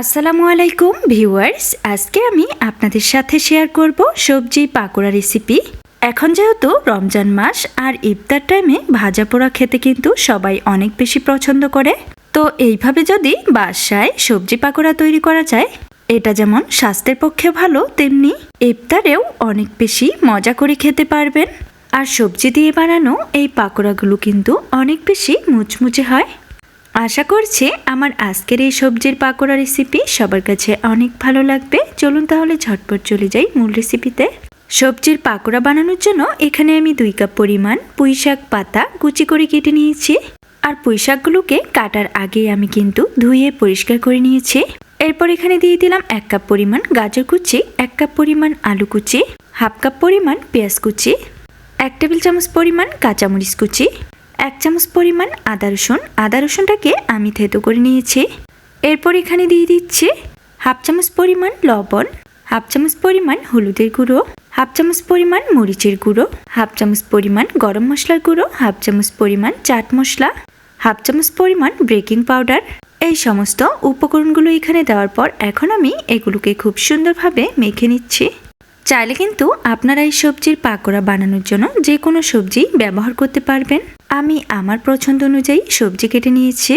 আসসালামু আলাইকুম ভিউয়ার্স, আজকে আমি আপনাদের সাথে শেয়ার করব সবজি পাকোড়া রেসিপি। এখন যেহেতু রমজান মাস আর ইফতার টাইমে ভাজা পোড়া খেতে কিন্তু সবাই অনেক বেশি পছন্দ করে, তো এইভাবে যদি বাসায় সবজি পাকোড়া তৈরি করা যায়, এটা যেমন স্বাস্থ্যের পক্ষে ভালো, তেমনি ইফতারেও অনেক বেশি মজা করে খেতে পারবেন। আর সবজি দিয়ে বানানো এই পাকোড়াগুলো কিন্তু অনেক বেশি মুচমুচে হয়। আশা করছি আমার আজকের এই সবজির পাকোড়া রেসিপি সবার কাছে অনেক ভালো লাগবে। চলুন তাহলে ঝটপট চলে যাই মূল রেসিপিতে সবজির পাকোড়া বানানোর জন্য এখানে আমি দুই কাপ পরিমাণ পুঁই শাক পাতা কুচি করে কেটে নিয়েছি। আর পুঁই শাকগুলোকে কাটার আগে আমি কিন্তু ধুয়ে পরিষ্কার করে নিয়েছি। এরপর এখানে দিয়ে দিলাম এক কাপ পরিমাণ গাজর কুচি, এক কাপ পরিমাণ আলু কুচি, হাফ কাপ পরিমাণ পেঁয়াজ কুচি, এক টেবিল চামচ পরিমাণ কাঁচামরিচ কুচি এক চামচ পরিমাণ আদা রসুন। আদা রসুনটাকে আমি থেতো করে নিয়েছি। এরপর এখানে দিয়ে দিচ্ছি হাফ চামচ পরিমাণ লবণ, হাফ চামচ পরিমাণ হলুদের গুঁড়ো, হাফ চামচ পরিমাণ মরিচের গুঁড়ো, হাফ চামচ পরিমাণ গরম মশলার গুঁড়ো, হাফ চামচ পরিমাণ চাট মশলা, হাফ চামচ পরিমাণ বেকিং পাউডার। এই সমস্ত উপকরণগুলো এখানে দেওয়ার পর এখন আমি এগুলোকে খুব সুন্দরভাবে মেখে নিচ্ছি। চাইলে কিন্তু আপনারা এই সবজির পাকোড়া বানানোর জন্য যে কোনো সবজি ব্যবহার করতে পারবেন। আমি আমার পছন্দ অনুযায়ী সবজি কেটে নিয়েছি।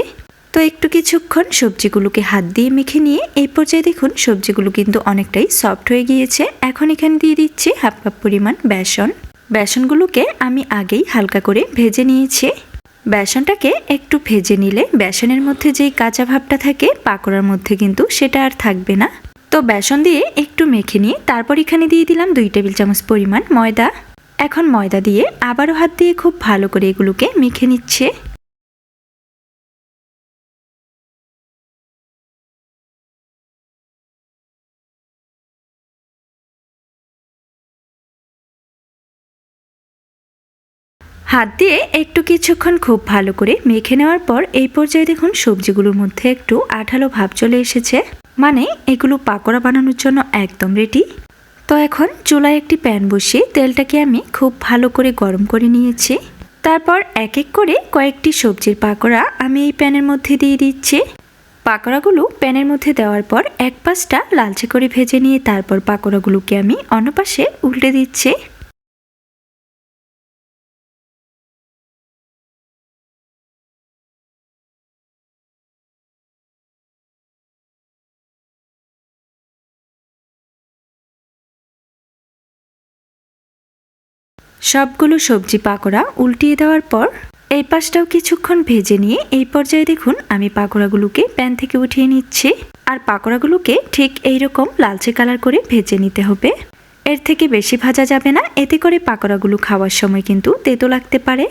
তো একটু কিছুক্ষণ সবজিগুলোকে হাত দিয়ে মেখে নিয়ে এই পর্যায়ে দেখুন সবজিগুলো কিন্তু অনেকটাই সফট হয়ে গিয়েছে। এখন এখানে দিয়ে দিচ্ছি হাফ কাপ পরিমাণ বেসন। বেসনগুলোকে আমি আগেই হালকা করে ভেজে নিয়েছি। বেসনটাকে একটু ভেজে নিলে বেসনের মধ্যে যেই কাঁচা ভাবটা থাকে পাকোড়ার মধ্যে কিন্তু সেটা আর থাকবে না। তো বেসন দিয়ে একটু মেখে নিয়ে তারপর এখানে দিয়ে দিলাম দুই টেবিল চামচ পরিমাণ ময়দা। এখন ময়দা দিয়ে আবারও হাত দিয়ে খুব ভালো করে এগুলোকে মেখে নিচ্ছে। হাত দিয়ে একটু কিছুক্ষণ খুব ভালো করে মেখে নেওয়ার পর এই পর্যায়ে দেখুন সবজিগুলোর মধ্যে একটু আঠালো ভাব চলে এসেছে। মানে এগুলো পাকোড়া বানানোর জন্য একদম রেডি তো এখন চুলায় একটি প্যান বসিয়ে তেলটাকে আমি খুব ভালো করে গরম করে নিয়েছি। তারপর এক এক করে কয়েকটি সবজির পাকোড়া আমি এই প্যানের মধ্যে দিয়ে দিচ্ছি। পাকোড়াগুলো প্যানের মধ্যে দেওয়ার পর এক পাশটা লালচে করে ভেজে নিয়ে তারপর পাকোড়াগুলোকে আমি অন্য পাশে উল্টে দিচ্ছি। সবগুলো সবজি পাকোড়া উল্টিয়ে দেওয়ার পর এই পাশটাও কিছুক্ষণ ভেজে নিয়ে এই পর্যায়ে দেখুন আমি পাকোড়াগুলোকে প্যান থেকে উঠিয়ে নিচ্ছি। আর পাকোড়াগুলোকে ঠিক এই রকম লালচে কালার করে ভেজে নিতে হবে। এর থেকে বেশি ভাজা যাবে না। এতে করে পাকোড়াগুলো খাওয়ার সময় কিন্তু তেতো লাগতে পারে।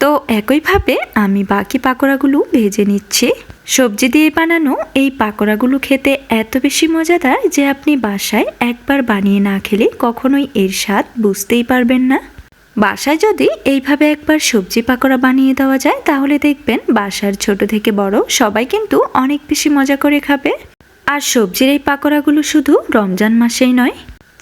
তো একইভাবে আমি বাকি পাকোড়াগুলো ভেজে নিচ্ছি। সবজি দিয়ে বানানো এই পাকোড়াগুলো খেতে এত বেশি মজাদার যে আপনি বাসায় একবার বানিয়ে না খেলে কখনোই এর স্বাদ বুঝতেই পারবেন না। বাসায় যদি এইভাবে একবার সবজি পাকোড়া বানিয়ে দেওয়া যায়, তাহলে দেখবেন বাসার ছোট থেকে বড় সবাই কিন্তু অনেক বেশি মজা করে খাবে। আর সবজির এই পাকোড়াগুলো শুধু রমজান মাসেই নয়,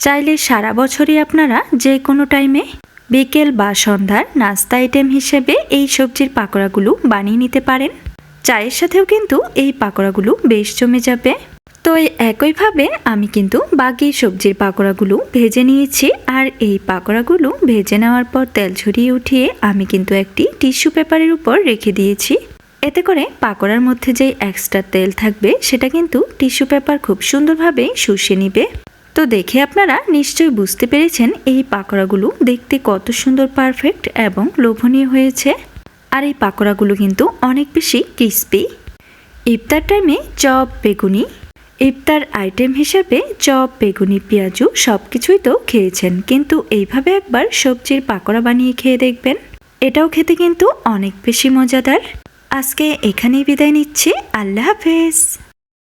চাইলে সারা বছরই আপনারা যে কোনো টাইমে বিকেল বা সন্ধ্যার নাস্তা আইটেম হিসেবে এই সবজির পাকোড়াগুলো বানিয়ে নিতে পারেন। চায়ের সাথেও কিন্তু এই পাকোড়াগুলো বেশ জমে যাবে। তো এই একইভাবে আমি কিন্তু বাকি সবজির পাকোড়াগুলো ভেজে নিয়েছি আর এই পাকোড়াগুলো ভেজে নেওয়ার পর তেল ঝরিয়ে উঠিয়ে আমি কিন্তু একটি টিস্যু পেপারের উপর রেখে দিয়েছি। এতে করে পাকোড়ার মধ্যে যে এক্সট্রা তেল থাকবে সেটা কিন্তু টিস্যু পেপার খুব সুন্দরভাবে শুষে নিবে। তো দেখে আপনারা নিশ্চয়ই বুঝতে পেরেছেন এই পাকোড়াগুলো দেখতে কত সুন্দর পারফেক্ট এবং লোভনীয় হয়েছে। আর এই পাকোড়াগুলো কিন্তু অনেক বেশি ক্রিস্পি ইফতার টাইমে চপ, বেগুনি ইফতার আইটেম হিসেবে চপ, বেগুনি, পেঁয়াজু সব কিছুই তো খেয়েছেন। কিন্তু এইভাবে একবার সবজির পাকোড়া বানিয়ে খেয়ে দেখবেন। এটাও খেতে কিন্তু অনেক বেশি মজাদার। আজকে এখানেই বিদায় নিচ্ছি। আল্লাহ হাফেজ।